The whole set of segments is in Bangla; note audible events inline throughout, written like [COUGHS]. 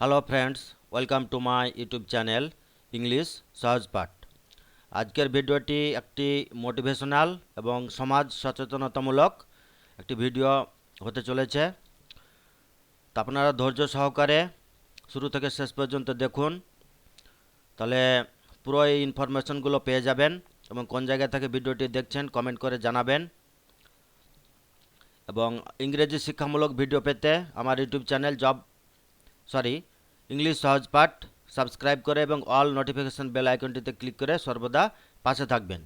Hello friends welcome to my YouTube channel English Sahaj Path আজকের ভিডিওটি একটি মোটিভেশনাল এবং সমাজ সচেতনতামূলক একটি ভিডিও হতে চলেছে। তা আপনারা ধৈর্য সহকারে শুরু থেকে শেষ পর্যন্ত দেখুন। তাহলে পুরো এই ইনফরমেশনগুলো পেয়ে যাবেন এবং কোন জায়গা থেকে ভিডিওটি দেখছেন কমেন্ট করে জানাবেন। এবং ইংরেজি শিক্ষামূলক ভিডিও পেতে আমার YouTube channel job sorry English Sahaj Path subscribe করে এবং অল নোটিফিকেশন বেল আইকনটিতে ক্লিক করে সর্বদা পাশে থাকবেন।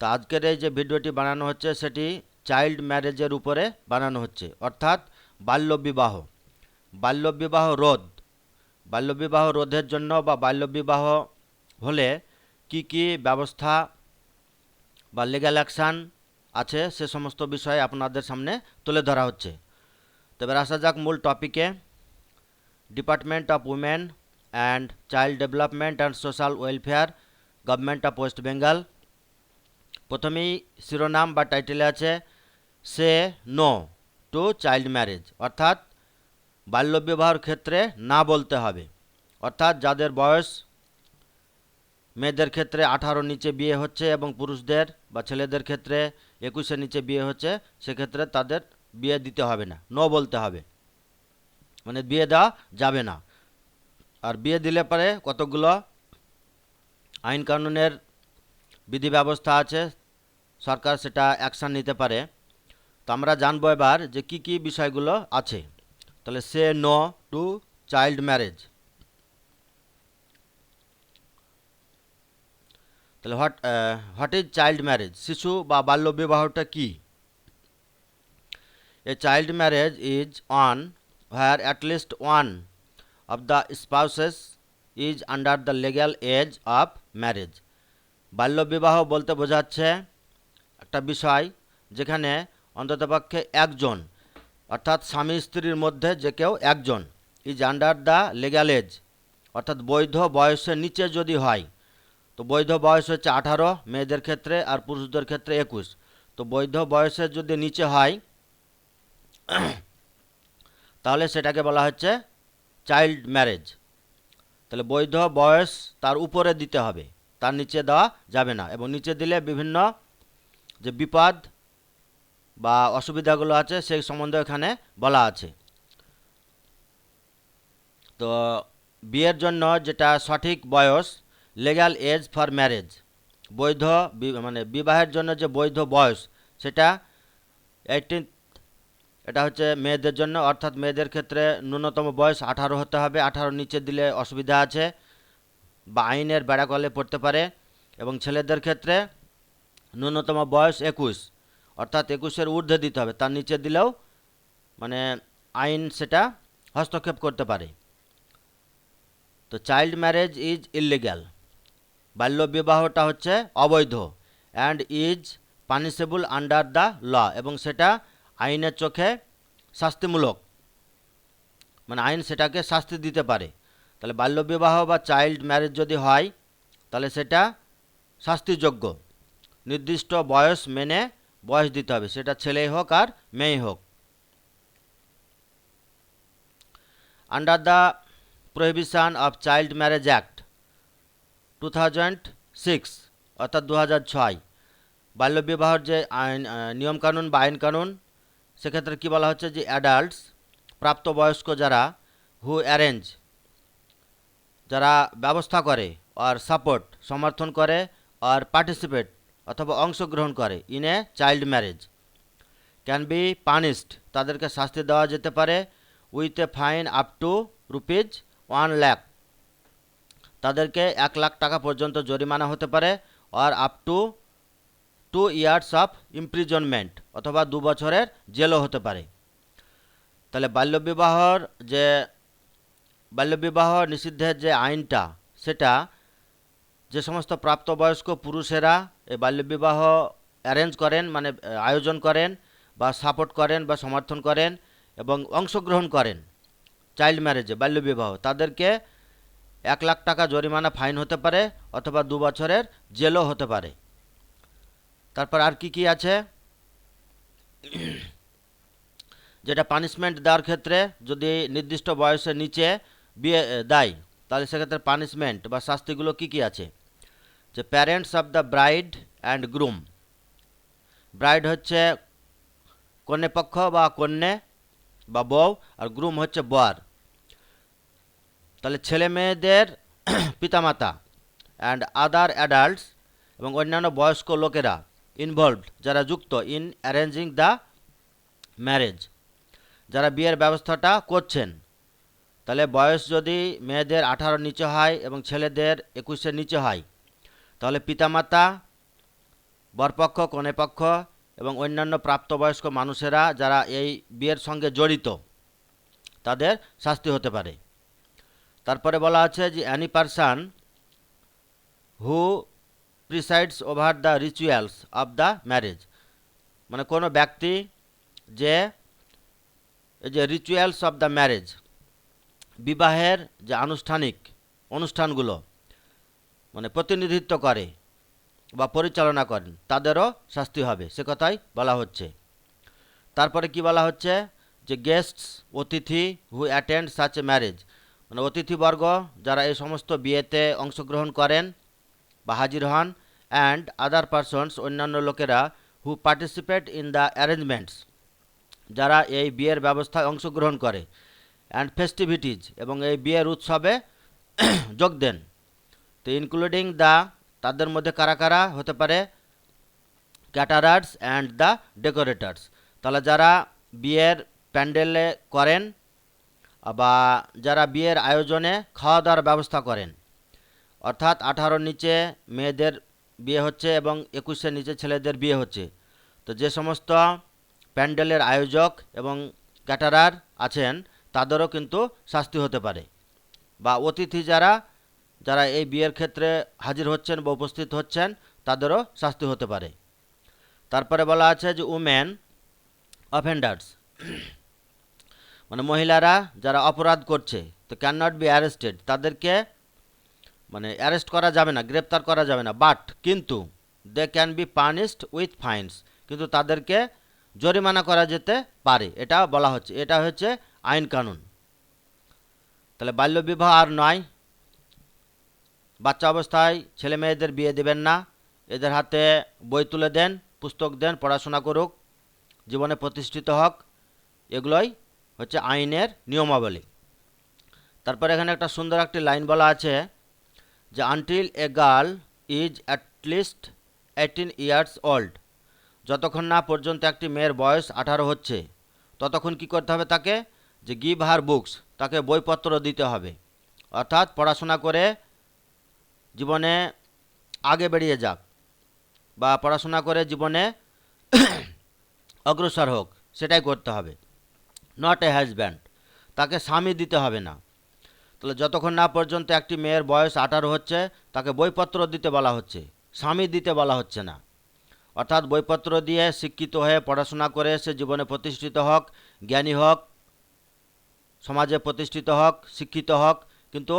তো আজকের এই যে ভিডিওটি বানানো হচ্ছে, সেটি চাইল্ড ম্যারেজের উপরে বানানো হচ্ছে, অর্থাৎ বাল্যবিবাহ। বাল্যবিবাহ রোধ। বাল্যবিবাহ রোধের জন্য বা বাল্যবিবাহ হলে কি কি ব্যবস্থা বা লিগ্যাল অ্যাকশান আছে, সে সমস্ত বিষয় আপনাদের সামনে তুলে ধরা হচ্ছে। তো এবার আসা যাক মূল টপিকে department of women and child development and social welfare government of West Bengal প্রথমেই শিরোনাম বা টাইটেলে আছে, say no to child marriage অর্থাৎ বাল্যবিবাহর ক্ষেত্রে না বলতে হবে। অর্থাৎ যাদের বয়স মেয়েদের ক্ষেত্রে আঠারো নিচে বিয়ে হচ্ছে এবং পুরুষদের বা ছেলেদের ক্ষেত্রে একুশের নিচে বিয়ে হচ্ছে, সেক্ষেত্রে তাদের বিয়ে দিতে হবে না, নো বলতে হবে। মানে বিয়ে দেওয়া যাবে না। আর বিয়ে দিলে পরে কতগুলো আইন কানুনের বিধি ব্যবস্থা আছে, সরকার সেটা অ্যাকশান নিতে পারে। তো আমরা জানব এবার যে কি কি বিষয়গুলো আছে। তাহলে say, no, to, child marriage. তাহলে what what is child marriage? শিশু বা বাল্য বিবাহটা কি? A child marriage is one where at least one of the spouses is under the legal age of marriage. বাল্যবিবাহ বলতে বোঝাচ্ছে একটা বিষয় যেখানে অন্ততপক্ষে একজন, অর্থাৎ স্বামী স্ত্রীর মধ্যে যে কেউ একজন is under the legal age অর্থাৎ বৈধ বয়সের নিচে যদি হয়, তো বৈধ বয়স হচ্ছে আঠারো, মেয়েদের ক্ষেত্রে আর পুরুষদের ক্ষেত্রে একুশ, তো বৈধ বয়সের যদি নিচে হয় তাহলে সেটাকে বলা হচ্ছে চাইল্ড ম্যারেজ। তাহলে বৈধ বয়স তার উপরে দিতে হবে, তার নিচে দেওয়া যাবে না এবং নিচে দিলে বিভিন্ন যে বিপদ বা অসুবিধাগুলো আছে সেই সম্বন্ধে এখানে বলা আছে। তো বিয়ের জন্য যেটা সঠিক বয়স লিগ্যাল এজ ফর ম্যারেজ বৈধ মানে বিবাহের জন্য যে বৈধ বয়স, সেটা এইটিন এটা হচ্ছে মেয়েদের জন্য, অর্থাৎ মেয়েদের ক্ষেত্রে ন্যূনতম বয়স আঠারো হতে হবে। আঠারো নিচে দিলে অসুবিধা আছে, বা আইনের বেড়াকলে পড়তে পারে। এবং ছেলেদের ক্ষেত্রে ন্যূনতম বয়স একুশ, অর্থাৎ একুশের ঊর্ধ্বে দিতে হবে। তার নিচে দিলেও মানে আইন সেটা হস্তক্ষেপ করতে পারে। তো চাইল্ড ম্যারেজ ইজ ইললিগ্যাল বাল্যবিবাহটা হচ্ছে অবৈধ, and is punishable under the law, এবং সেটা আইনের চোখে শাস্তিমূলক। মানে আইন সেটাকে শাস্তি দিতে পারে। তাহলে বাল্যবিবাহ বা চাইল্ড ম্যারেজ যদি হয়, তাহলে সেটা শাস্তিযোগ্য। নির্দিষ্ট বয়স মেনে বয়স দিতে হবে। সেটা ছেলেই হোক আর মেয়ে হোক। Under the prohibition of child marriage act two thousand six অর্থাৎ দু হাজার ছয়, বাল্যবিবাহর যে আইন নিয়মকানুন বা আইন কানুন সেক্ষেত্রে কী বলা হচ্ছে যে অ্যাডাল্টস প্রাপ্তবয়স্ক যারা হু অ্যারেঞ্জ যারা ব্যবস্থা করে আর সাপোর্ট সমর্থন করে আর পার্টিসিপেট অথবা অংশগ্রহণ করে in a child marriage can be punished তাদেরকে শাস্তি দেওয়া যেতে পারে with a fine up to rupees one lakh তাদেরকে এক লাখ টাকা পর্যন্ত জরিমানা হতে পারে আর up to two years of imprisonment অথবা দু বছরের জেলও হতে পারে। তাহলে বাল্যবিবাহর যে, বাল্যবিবাহ নিষিদ্ধের যে আইনটা, সেটা যে সমস্ত প্রাপ্তবয়স্ক পুরুষেরা এই বাল্যবিবাহ অ্যারেঞ্জ করেন মানে আয়োজন করেন, বা সাপোর্ট করেন, বা সমর্থন করেন, এবং অংশগ্রহণ করেন চাইল্ড ম্যারেজে বাল্যবিবাহ, তাদেরকে এক লাখ টাকা জরিমানা ফাইন হতে পারে, অথবা দু বছরের জেলও হতে পারে। তারপর আর কি কি আছে? যেটা পানিশমেন্ট দেওয়ার ক্ষেত্রে যদি নির্দিষ্ট বয়সের নিচে বিয়ে দেয়, তাহলে সেক্ষেত্রে পানিশমেন্ট বা শাস্তিগুলো কি কি আছে? যে parents of the bride and groom bride হচ্ছে কন্যে পক্ষ বা কন্যে বা বউ আর গ্রুম হচ্ছে বর। তাহলে ছেলে মেয়েদের [CLEARS THROAT] পিতামাতা অ্যান্ড আদার অ্যাডাল্টস এবং অন্যান্য বয়স্ক লোকেরা ইনভলভড যারা যুক্ত ইন অ্যারেঞ্জিং দ্য ম্যারেজ যারা বিয়ের ব্যবস্থাটা করছেন। তাহলে বয়স যদি মেয়েদের আঠারোর নিচে হয় এবং ছেলেদের একুশের নিচে হয়, তাহলে পিতামাতা, বরপক্ষ, কনেপক্ষ এবং অন্যান্য প্রাপ্তবয়স্ক মানুষেরা যারা এই বিয়ের সঙ্গে জড়িত, তাদের শাস্তি হতে পারে। তারপরে বলা আছে যে any person who presides over the rituals of the marriage মানে কোনো ব্যক্তি যে, এই যে রিচুয়ালস অফ দ্য ম্যারেজ বিবাহের যে আনুষ্ঠানিক অনুষ্ঠানগুলো মানে প্রতিনিধিত্ব করে বা পরিচালনা করেন, তাদেরও শাস্তি হবে, সে কথাই বলা হচ্ছে। তারপরে কি বলা হচ্ছে? যে গেস্টস অতিথি who attend such a marriage মানে অতিথিবর্গ যারা এই সমস্ত বিয়েতে অংশগ্রহণ করেন বা হাজির হন অ্যান্ড আদার পারসনস অন্যান্য লোকেরা who participate in the arrangements, যারা এই বিয়ের ব্যবস্থায় অংশগ্রহণ করে অ্যান্ড ফেস্টিভিটিজ এবং এই বিয়ের উৎসবে [CLEARS THROAT] যোগ দেন। তো ইনক্লুডিং দ্য, তাদের মধ্যে কারা কারা হতে পারে? Caterers and the decorators. তাহলে যারা বিয়ের প্যান্ডেলে করেন বা যারা বিয়ের আয়োজনে খাওয়া দাওয়ার ব্যবস্থা করেন অর্থাৎ আঠারোর নিচে মেয়েদের বিয়ে হচ্ছে এবং একুশের নিচে ছেলেদের বিয়ে হচ্ছে। তো যে সমস্ত প্যান্ডেলের আয়োজক এবং ক্যাটারার আছেন, তাদেরও কিন্তু শাস্তি হতে পারে। বা অতিথি যারা যারা এই বিয়ের ক্ষেত্রে হাজির হচ্ছেন বা উপস্থিত হচ্ছেন, তাদেরও শাস্তি হতে পারে। তারপরে বলা আছে যে উমেন অফেন্ডার্স মানে মহিলারা যারা অপরাধ করছে, তো ক্যান নট বি অ্যারেস্টেড, তাদেরকে মানে অ্যারেস্ট করা যাবে না, গ্রেপ্তার করা যাবে না। বাট কিন্তু they can be punished with fines কিন্তু তাদেরকে জরিমানা করা যেতে পারে। এটা বলা হচ্ছে, এটা হচ্ছে আইন কানুন। তাহলে বাল্যবিবাহ আর নয়। বাচ্চা অবস্থায় ছেলে মেয়েদের বিয়ে দেবেন না। এদের হাতে বই তুলে দেন, পুস্তক দেন, পড়াশোনা করুক, জীবনে প্রতিষ্ঠিত হোক। এগুলোই হচ্ছে আইনের নিয়মাবলী। তারপর এখানে একটা সুন্দর একটি লাইন বলা আছে যে until a girl is at least eighteen years old যতক্ষণ না পর্যন্ত একটি মেয়ের বয়স আঠারো হচ্ছে, ততক্ষণ কি করতে হবে তাকে? যে গিভ হার বুকস তাকে বইপত্র দিতে হবে। অর্থাৎ পড়াশোনা করে জীবনে আগে বেরিয়ে যাক বা পড়াশোনা করে জীবনে [COUGHS] অগ্রসর হোক, সেটাই করতে হবে। নট এ হাজব্যান্ড তাকে স্বামী দিতে হবে না। তাহলে যতক্ষণ না পর্যন্ত একটি মেয়ের বয়স আঠারো হচ্ছে, তাকে বইপত্র দিতে বলা হচ্ছে, স্বামী দিতে বলা হচ্ছে না। অর্থাৎ বইপত্র দিয়ে শিক্ষিত হয়ে পড়াশোনা করে সে জীবনে প্রতিষ্ঠিত হোক, জ্ঞানী হোক, সমাজে প্রতিষ্ঠিত হোক, শিক্ষিত হোক, কিন্তু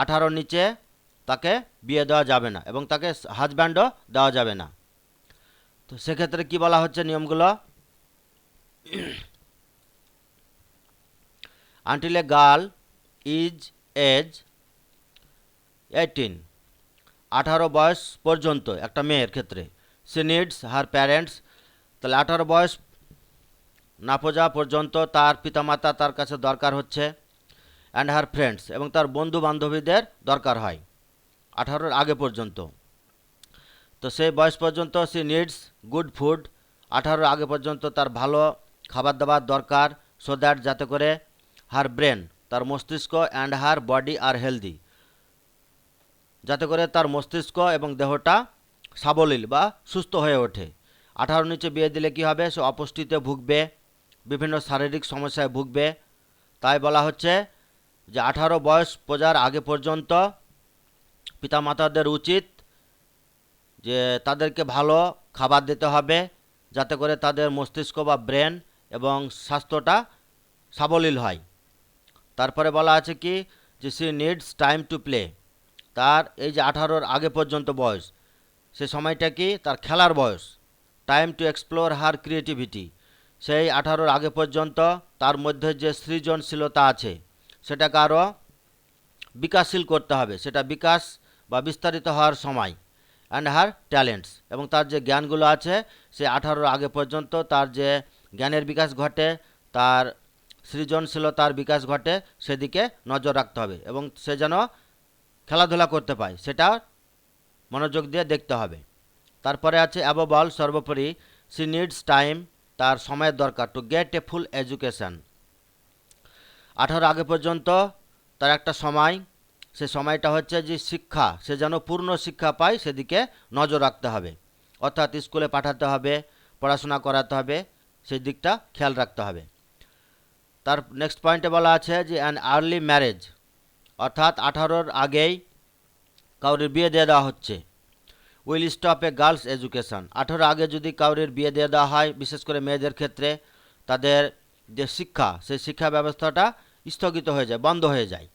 আঠারোর নিচে তাকে বিয়ে দেওয়া যাবে না এবং তাকে হাজব্যান্ডও দেওয়া যাবে না। তো সেক্ষেত্রে কি বলা হচ্ছে নিয়মগুলো? Until girl is age eighteen আঠারো বয়স পর্যন্ত একটা মেয়ের ক্ষেত্রে। সে নিডস হার প্যারেন্টস তাহলে আঠারো বয়স না পৌঁছা পর্যন্ত তার পিতামাতা তার কাছে দরকার হচ্ছে অ্যান্ড হার ফ্রেন্ডস এবং তার বন্ধু বান্ধবীদের দরকার হয় আঠারোর আগে পর্যন্ত। তো সেই বয়স পর্যন্ত সে নিডস গুড ফুড আঠারোর আগে পর্যন্ত তার ভালো খাবার দাবার দরকার সো দ্যাট যাতে করে হার ব্রেন তার মস্তিষ্ক and her body are healthy যাতে করে তার মস্তিষ্ক এবং দেহটা সাবলীল বা সুস্থ হয়ে ওঠে। আঠারো নিচে বিয়ে দিলে কি হবে? সে অপুষ্টিতে ভুগবে, বিভিন্ন শারীরিক সমস্যায় ভুগবে। তাই বলা হচ্ছে যে আঠারো বয়স পূজার আগে পর্যন্ত পিতামাতাদের উচিত যে তাদেরকে ভালো খাবার দিতে হবে, যাতে করে তাদের মস্তিষ্ক বা ব্রেন এবং স্বাস্থ্যটা সাবলীল হয়। তারপরে বলা আছে কি যে she needs time to play তার এই যে আঠারোর আগে পর্যন্ত বয়স, সে সময়টা কি? তার খেলার বয়স। Time to explore her creativity সেই আঠারোর আগে পর্যন্ত তার মধ্যে যে সৃজনশীলতা আছে, সেটাকে আরও বিকাশশীল করতে হবে। সেটা বিকাশ বা বিস্তারিত হওয়ার সময় অ্যান্ড হার ট্যালেন্টস এবং তার যে জ্ঞানগুলো আছে, সে আঠারোর আগে পর্যন্ত তার যে জ্ঞানের বিকাশ ঘটে, তার সৃজনশীলতার বিকাশ ঘটে, সেদিকে নজর রাখতে হবে এবং সে যেন খেলাধুলা করতে পায়, সেটা মনোযোগ দিয়ে দেখতে হবে। তারপরে আছে অ্যাবভ অল সর্বোপরি সি নিডস টাইম তার সময়ের দরকার to get a full education আঠারো আগে পর্যন্ত তার একটা সময়, সে সময়টা হচ্ছে যে শিক্ষা, সে যেন পূর্ণ শিক্ষা পায়, সেদিকে নজর রাখতে হবে। অর্থাৎ স্কুলে পাঠাতে হবে, পড়াশোনা করাতে হবে সেই দিকটা খেয়াল রাখতে হবে। তার নেক্সট পয়েন্টে বলা আছে যে অ্যান আর্লি ম্যারেজ অর্থাৎ আঠারোর আগেই কাউরির বিয়ে দিয়ে দেওয়া হচ্ছে। Will stop a girls education. আঠারো আগে যদি কাউরির বিয়ে দিয়ে দেওয়া হয়, বিশেষ করে মেয়েদের ক্ষেত্রে, তাদের যে শিক্ষা, সেই শিক্ষা ব্যবস্থাটা স্থগিত হয়ে যায়, বন্ধ হয়ে যায়।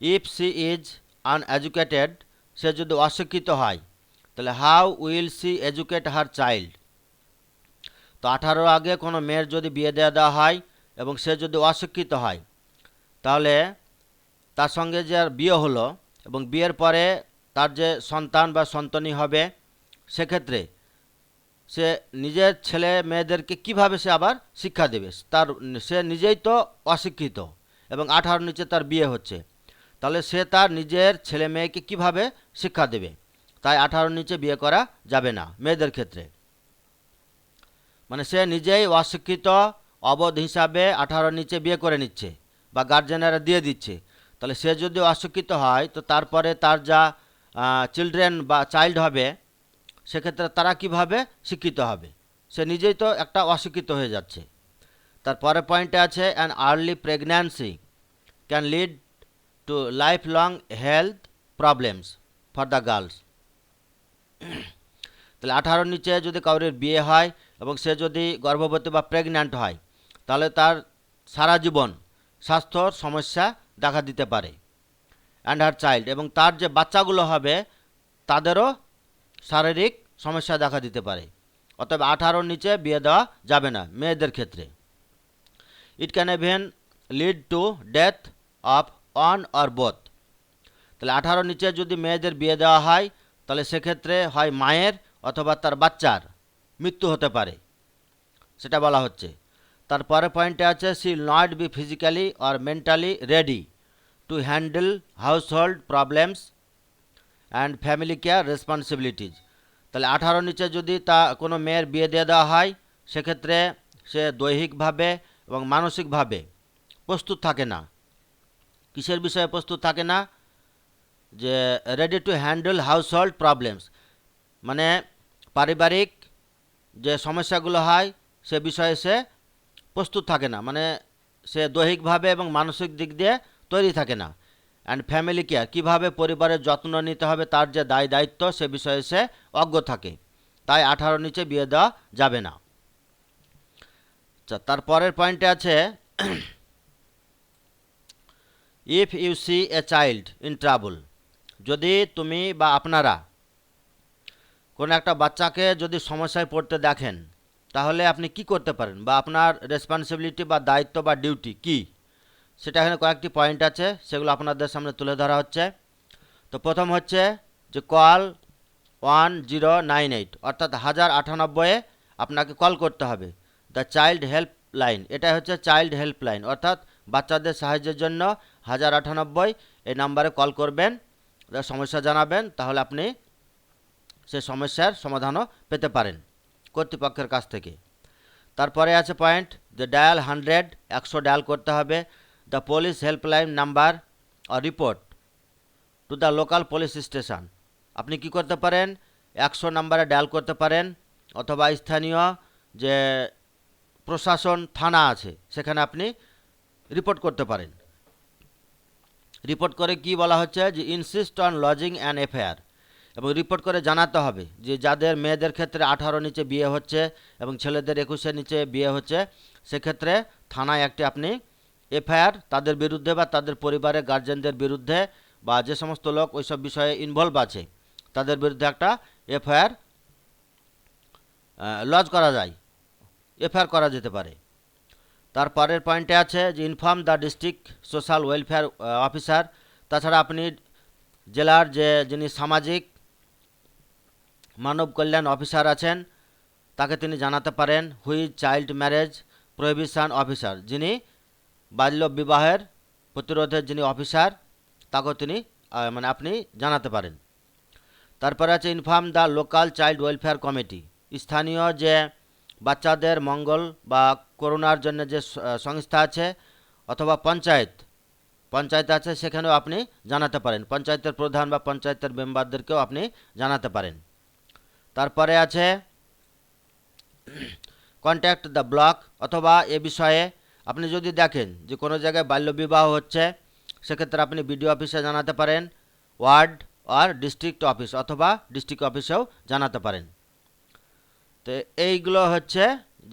ইফ সি ইজ আনএডুকেটেড সে যদি অশিক্ষিত হয়, তাহলে how will she educate her child তো আঠারো আগে কোনো মেয়ের যদি বিয়ে দেওয়া দেওয়া হয় এবং সে যদি অশিক্ষিত হয়, তাহলে তার সঙ্গে যে আর বিয়ে হলো এবং বিয়ের পরে তার যে সন্তান বা সন্তানী হবে, সেক্ষেত্রে সে নিজের ছেলে মেয়েদেরকে কীভাবে সে আবার শিক্ষা দেবে? তার সে নিজেই তো অশিক্ষিত এবং আঠারো নিচে তার বিয়ে হচ্ছে। তাহলে সে তার নিজের ছেলে মেয়েকে কীভাবে শিক্ষা দেবে? তাই আঠারো নিচে বিয়ে করা যাবে না মেয়েদের ক্ষেত্রে। মানে সে নিজেই অশিক্ষিত অবধ হিসাবে আঠারো নিচে বিয়ে করে নিচ্ছে বা গার্জেনেরা দিয়ে দিচ্ছে। তাহলে সে যদি অশিক্ষিত হয়, তো তারপরে তার যা চিলড্রেন বা চাইল্ড হবে, সেক্ষেত্রে তারা কীভাবে শিক্ষিত হবে? সে নিজেই তো একটা অশিক্ষিত হয়ে যাচ্ছে। তার পরের পয়েন্টে আছে an early pregnancy can lead to life long health problems for the girls তাহলে আঠারোর নিচে যদি কাউরির বিয়ে হয় এবং সে যদি গর্ভবতী বা প্রেগন্যান্ট হয় তাহলে তার সারা জীবন স্বাস্থ্যর সমস্যা দেখা দিতে পারে। অ্যান্ড হার চাইল্ড এবং তার যে বাচ্চাগুলো হবে, তাদেরও শারীরিক সমস্যা দেখা দিতে পারে। অতএব আঠারোর নিচে বিয়ে দেওয়া যাবে না, মেয়েদের ক্ষেত্রে। It can even lead to death of one or both তাহলে আঠারোর নিচে যদি মেয়েদের বিয়ে দেওয়া হয়, তাহলে সেক্ষেত্রে হয় মায়ের অথবা তার বাচ্চার মৃত্যু হতে পারে। সেটা বলা হচ্ছে। তারপরে পয়েন্টে আছে she not be physically or mentally ready to handle household problems and family care responsibilities তাহলে আঠারো নিচে যদি তা কোনো মেয়ের বিয়ে দিয়ে দেওয়া হয়, সেক্ষেত্রে সে দৈহিকভাবে এবং মানসিকভাবে প্রস্তুত থাকে না। কিসের বিষয়ে প্রস্তুত থাকে না? যে ready to handle household problems মানে পারিবারিক যে সমস্যাগুলো হয়, সে বিষয়ে সে প্রস্তুত থাকে না। মানে সে দৈহিকভাবে এবং মানসিক দিক দিয়ে তৈরি থাকে না। অ্যান্ড ফ্যামিলি কেয়ার কীভাবে পরিবারের যত্ন নিতে হবে, তার যে দায় দায়িত্ব, সে বিষয়ে সে অজ্ঞ থাকে। তাই আঠারো নিচে বিয়ে দেওয়া যাবে না। আচ্ছা তারপরের পয়েন্টে আছে if you see a child in trouble যদি তুমি বা আপনারা কোনো একটা বাচ্চাকে যদি সমস্যায় পড়তে দেখেন তাহলে আপনি কি করতে পারেন? বা আপনার রেসপন্সিবিলিটি বা দায়িত্ব বা ডিউটি কি? সেটা এখানে কয়েকটি পয়েন্ট আছে, সেগুলো আপনাদের সামনে তুলে ধরা হচ্ছে। তো প্রথম হচ্ছে যে call one zero nine eight অর্থাৎ হাজার আটানব্বইয়ে আপনাকে কল করতে হবে। দ্য চাইল্ড হেল্প লাইন এটা হচ্ছে চাইল্ড হেল্প লাইন অর্থাৎ বাচ্চাদের সাহায্যের জন্য হাজার আটানব্বই এই নাম্বারে কল করবেন, সমস্যা জানাবেন, তাহলে আপনি সে সমস্যার সমাধানও পেতে পারেন। কর্তৃপক্ষের কাছ থেকে। তারপরে আছে পয়েন্ট যে ডায়াল হান্ড্রেড একশো ডায়াল করতে হবে। The police helpline number R report to the local police station আপনি কি করতে পারেন? একশো নাম্বারে ডায়াল করতে পারেন, অথবা স্থানীয় যে প্রশাসন থানা আছে, সেখানে আপনি রিপোর্ট করতে পারেন। রিপোর্ট করে কি বলা হচ্ছে? যে insist on lodging and FIR এবং রিপোর্ট করে জানাতে হবে যে যাদের মেয়েদের ক্ষেত্রে আঠারো নিচে বিয়ে হচ্ছে এবং ছেলেদের একুশের নিচে বিয়ে হচ্ছে, সেক্ষেত্রে থানায় একটি আপনি এফআইআর তাদের বিরুদ্ধে বা তাদের পরিবারের গার্জেনদের বিরুদ্ধে বা যে সমস্ত লোক ওইসব বিষয়ে ইনভলভ আছে, তাদের বিরুদ্ধে একটা এফআইআর লজ করা যায়, এফআইআর করা যেতে পারে। তারপরের পয়েন্টে আছে যে inform the district social welfare officer তাছাড়া আপনি জেলার যে যিনি সামাজিক মানব কল্যাণ অফিসার আছেন। তাকে তিনি জানাতে পারেন who's child marriage prohibition officer যিনি বাল্য বিবাহের প্রতিরোধের যিনি অফিসার, তাকেও তিনি মানে আপনি জানাতে পারেন। তারপরে আছে inform the local child welfare committee. স্থানীয় যে বাচ্চাদের মঙ্গল বা করোনার জন্য যে সংস্থা আছে অথবা পঞ্চায়েত পঞ্চায়েত আছে, সেখানেও আপনি জানাতে পারেন। পঞ্চায়েতের প্রধান বা পঞ্চায়েতের মেম্বারদেরকেও আপনি জানাতে পারেন। তারপরে আছে কন্ট্যাক্ট দ্য ব্লক অথবা এ বিষয়ে আপনি যদি দেখেন যে কোনো জায়গায় বাল্যবিবাহ হচ্ছে, সেক্ষেত্রে আপনি বিডিও অফিসে জানাতে পারেন ওয়ার্ড আর ডিস্ট্রিক্ট অফিস অথবা ডিস্ট্রিক্ট অফিসেও জানাতে পারেন। তো এইগুলো হচ্ছে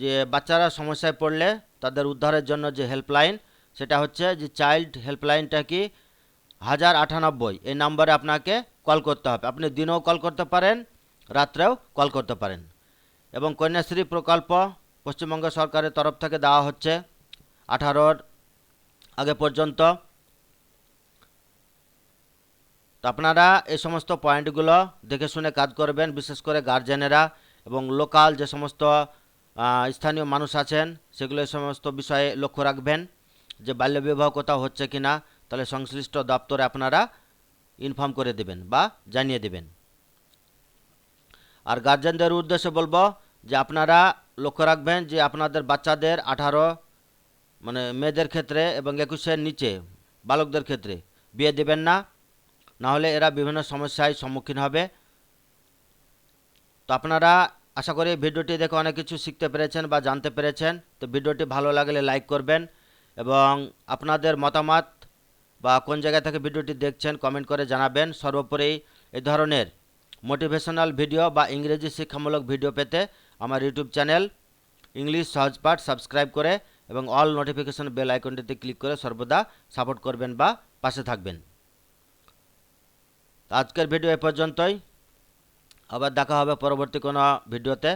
যে বাচ্চারা সমস্যায় পড়লে তাদের উদ্ধারের জন্য যে হেল্পলাইন সেটা হচ্ছে যে চাইল্ড হেল্পলাইনটা কি? হাজার আটানব্বই। এই নাম্বারে আপনাকে কল করতে হবে। আপনি দিনেও কল করতে পারেন রাত্রেও কল করতে পারেন। এবং কন্যাশ্রী প্রকল্প পশ্চিমবঙ্গ সরকারের তরফ থেকে দেওয়া হচ্ছে আঠারোর আগে পর্যন্ত। তো আপনারা এই সমস্ত পয়েন্টগুলো দেখে শুনে কাজ করবেন, বিশেষ করে গার্জেনেরা এবং লোকাল যে সমস্ত স্থানীয় মানুষ আছেন, সেগুলো সমস্ত বিষয়ে লক্ষ্য রাখবেন যে বাল্যবিবাহ কোথাও হচ্ছে কি না তাহলে সংশ্লিষ্ট দপ্তরে আপনারা ইনফর্ম করে দেবেন বা জানিয়ে দেবেন। আর গার্জেনদের উদ্দেশ্যে বলব যে আপনারা লক্ষ্য রাখবেন যে আপনাদের বাচ্চাদের আঠারো মানে মেয়েদের ক্ষেত্রে এবং একুশের নিচে, বালকদের ক্ষেত্রে বিয়ে দেবেন না। না হলে এরা বিভিন্ন সমস্যায় সম্মুখীন হবে। তো আপনারা আশা করি ভিডিওটি দেখে অনেক কিছু শিখতে পেরেছেন বা জানতে পেরেছেন। তো ভিডিওটি ভালো লাগলে লাইক করবেন এবং আপনাদের মতামত বা কোন জায়গা থেকে ভিডিওটি দেখছেন কমেন্ট করে জানাবেন। সর্বোপরি এই ধরনের মোটিভেশনাল ভিডিও বা ইংরেজি শিক্ষামূলক ভিডিও পেতে আমার YouTube channel English Sahajpath subscribe করে এবং অল নোটিফিকেশন বেল আইকনটিতে ক্লিক করে সর্বদা সাপোর্ট করবেন বা পাশে থাকবেন। আজকের ভিডিও এ পর্যন্তই। আবার দেখা হবে পরবর্তী কোনো ভিডিওতে